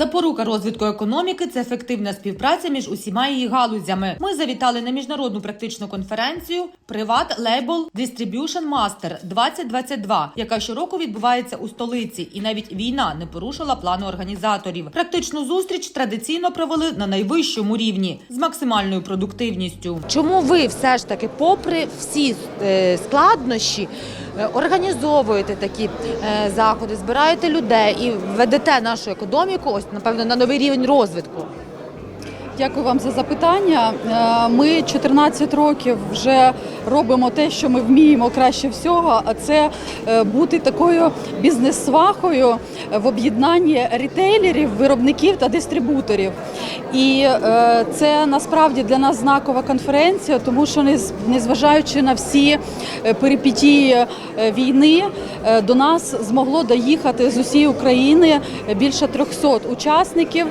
Запорука розвитку економіки це ефективна співпраця між усіма її галузями. Ми завітали на міжнародну практичну конференцію Приват Label Distribution Master 2022, яка щороку відбувається у столиці, і навіть війна не порушила плану організаторів. Практичну зустріч традиційно провели на найвищому рівні з максимальною продуктивністю. Чому ви все ж таки, попри всі е, складнощі, організовуєте такі е, заходи, збираєте людей і ведете нашу економіку, ось напевно на новий рівень розвитку? Дякую вам за запитання. Е, Ми 14 років вже робимо те, що ми вміємо краще всього, а це е, бути такою бізнес-свахою в об'єднанні рітейлерів, виробників та дистрибуторів. І е, це насправді для нас знакова конференція, тому що нез- незважаючи на всі перипетії війни, до нас змогло доїхати з усієї України більше 300 учасників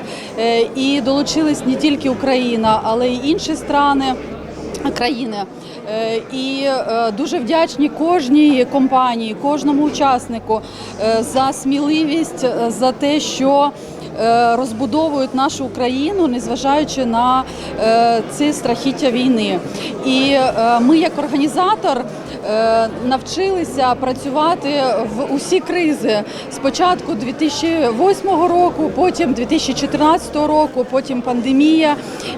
і долучились не тільки Україна, але й інші страни. Країни Е, і е, дуже вдячні кожній компанії, кожному учаснику е, за сміливість, за те, що розбудовують нашу Україну, незважаючи на е, ці страхіття війни. І ми, як організатор, навчилися працювати в усі кризи. Спочатку 2008 року, потім 2014 року, потім пандемія.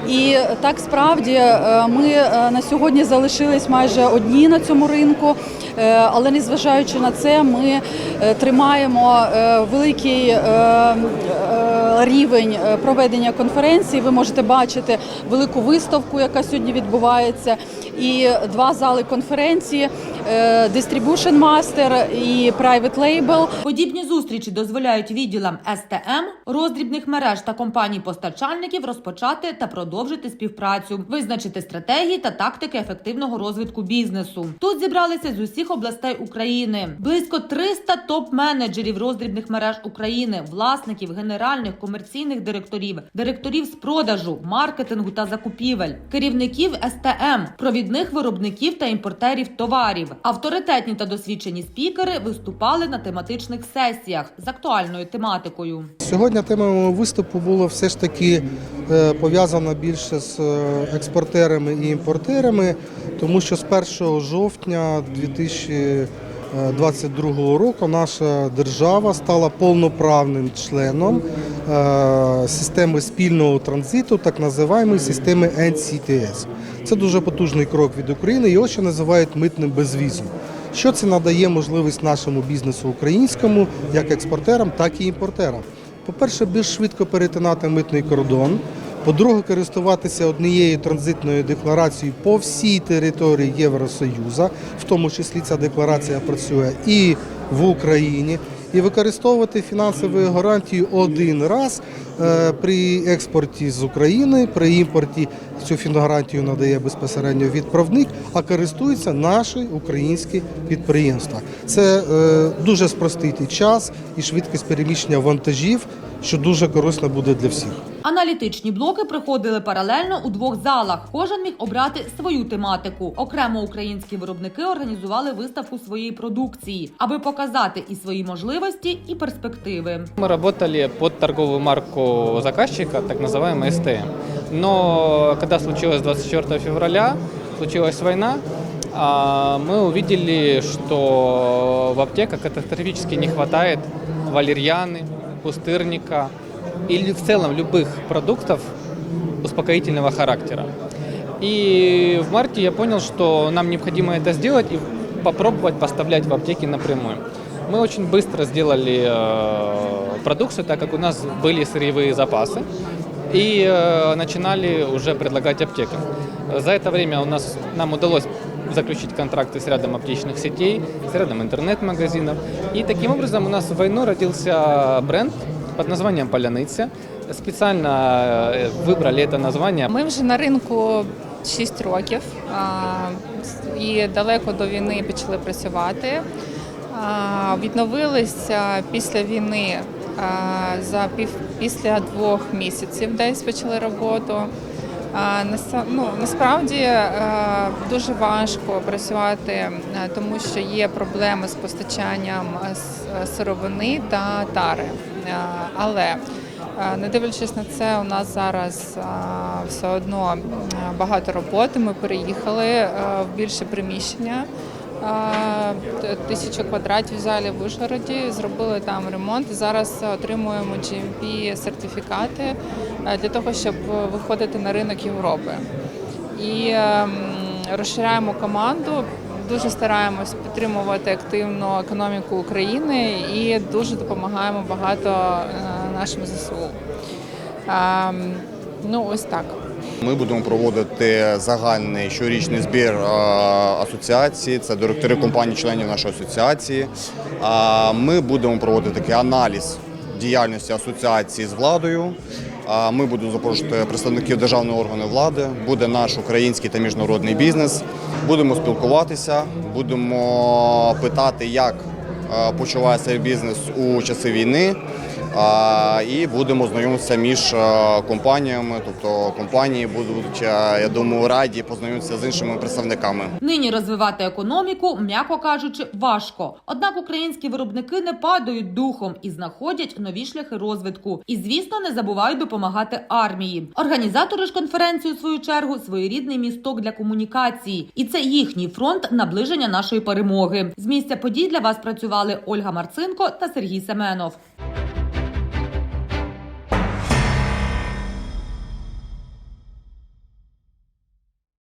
І так справді е, ми е, на сьогодні залишились майже одні на цьому ринку. Е, Але незважаючи на це, ми е, тримаємо е, великий е, е, рівень е, проведення конференції. Ви можете бачити велику виставку, яка сьогодні відбувається, і два зали конференції е, Distribution Master і Private Label. Подібні зустрічі дозволяють відділам СТМ, роздрібних мереж та компаній-постачальників розпочати та продовжити співпрацю, визначити стратегії та тактики ефективного розвитку бізнесу. Тут зібралися з усіх областей України. Близько 300 топ-менеджерів роздрібних мереж України, власників, генеральних комерційних директорів, директорів з продажу, маркетингу та закупівель, керівників СТМ, провідних виробників та імпортерів товарів. Авторитетні та досвідчені спікери виступали на тематичних сесіях з актуальною тематикою. Сьогодні тема виступу була все ж таки е, пов'язана більше з е, експортерами і імпортерами, тому що з 1 жовтня 2022 року наша держава стала повноправним членом системи спільного транзиту, так називаємо системи NCTS. Це дуже потужний крок від України, його ще називають митним безвізом. Що це надає можливість нашому бізнесу українському, як експортерам, так і імпортерам. По-перше, більш швидко перетинати митний кордон. По-друге, користуватися однією транзитною декларацією по всій території Євросоюзу, в тому числі ця декларація працює і в Україні, і використовувати фінансову гарантію один раз е, при експорті з України, при імпорті цю фінгарантію надає безпосередньо відправник, а користуються наші українські підприємства. Це е, дуже спростить і час і швидкість переміщення вантажів, що дуже корисно буде для всіх. Аналітичні блоки приходили паралельно у двох залах. Кожен міг обрати свою тематику. Окремо українські виробники організували виставку своєї продукції, аби показати і свої можливості, і перспективи. Мы работали под торговую марку заказчика, так называемый СТМ. Но когда случилось 24 февраля, случилась война, а, мы увидели, что в аптеках катастрофически не хватает валерьяны, пустырника или в целом любых продуктов успокоительного характера. И в марте я понял, что нам необходимо это сделать и попробовать поставлять в аптеки напрямую. Мы очень быстро сделали э, продукцию, так как у нас были сырьевые запасы, и э, начинали уже предлагать аптекам. За это время у нас, нам удалось заключить контракты с рядом аптечных сетей, с рядом интернет-магазинов. И таким образом у нас в войну родился бренд под названием «Поляныця». Специально э, выбрали это название Ми вже на ринку 6 років а, і далеко до війни почали працювати. А, Відновилися після війни а, за пів після двох місяців десь почали роботу. А, наса- ну, насправді а, дуже важко працювати, а, тому що є проблеми з постачанням а, с- сировини та тари. А, Але Е, Не дивлячись на це, у нас зараз е, все одно е, багато роботи. Ми переїхали е, в більше приміщення. Е, Тисячу квадратів в залі в Ужгороді, зробили там ремонт. Зараз отримуємо GMP сертифікати е, для того, щоб виходити на ринок Європи. І ем, розширяємо команду. Дуже стараємось підтримувати активно економіку України і дуже допомагаємо багато е, нашим ЗСУ. Ем, Ну, ось так. Ми будемо проводити загальний щорічний збір е, асоціації. Це директори компаній, членів нашої асоціації. Ми будемо проводити такий аналіз діяльності асоціації з владою. Ми будемо запрошувати представників державної органи влади. Буде наш український та міжнародний бізнес. Будемо спілкуватися, будемо питати, як е, почуває цей бізнес у часи війни. І будемо знайомитися між е, компаніями. Тобто компанії будуть, е, я думаю, раді познайомитися з іншими представниками. Нині розвивати економіку, м'яко кажучи, важко. Однак українські виробники не падають духом і знаходять нові шляхи розвитку. І звісно, не забувають допомагати армії. Організатори ж конференції у свою чергу своєрідний місток для комунікації, і це їхній фронт наближення нашої перемоги. З місця подій для вас працювали Ольга Марцинко та Сергій Семенов.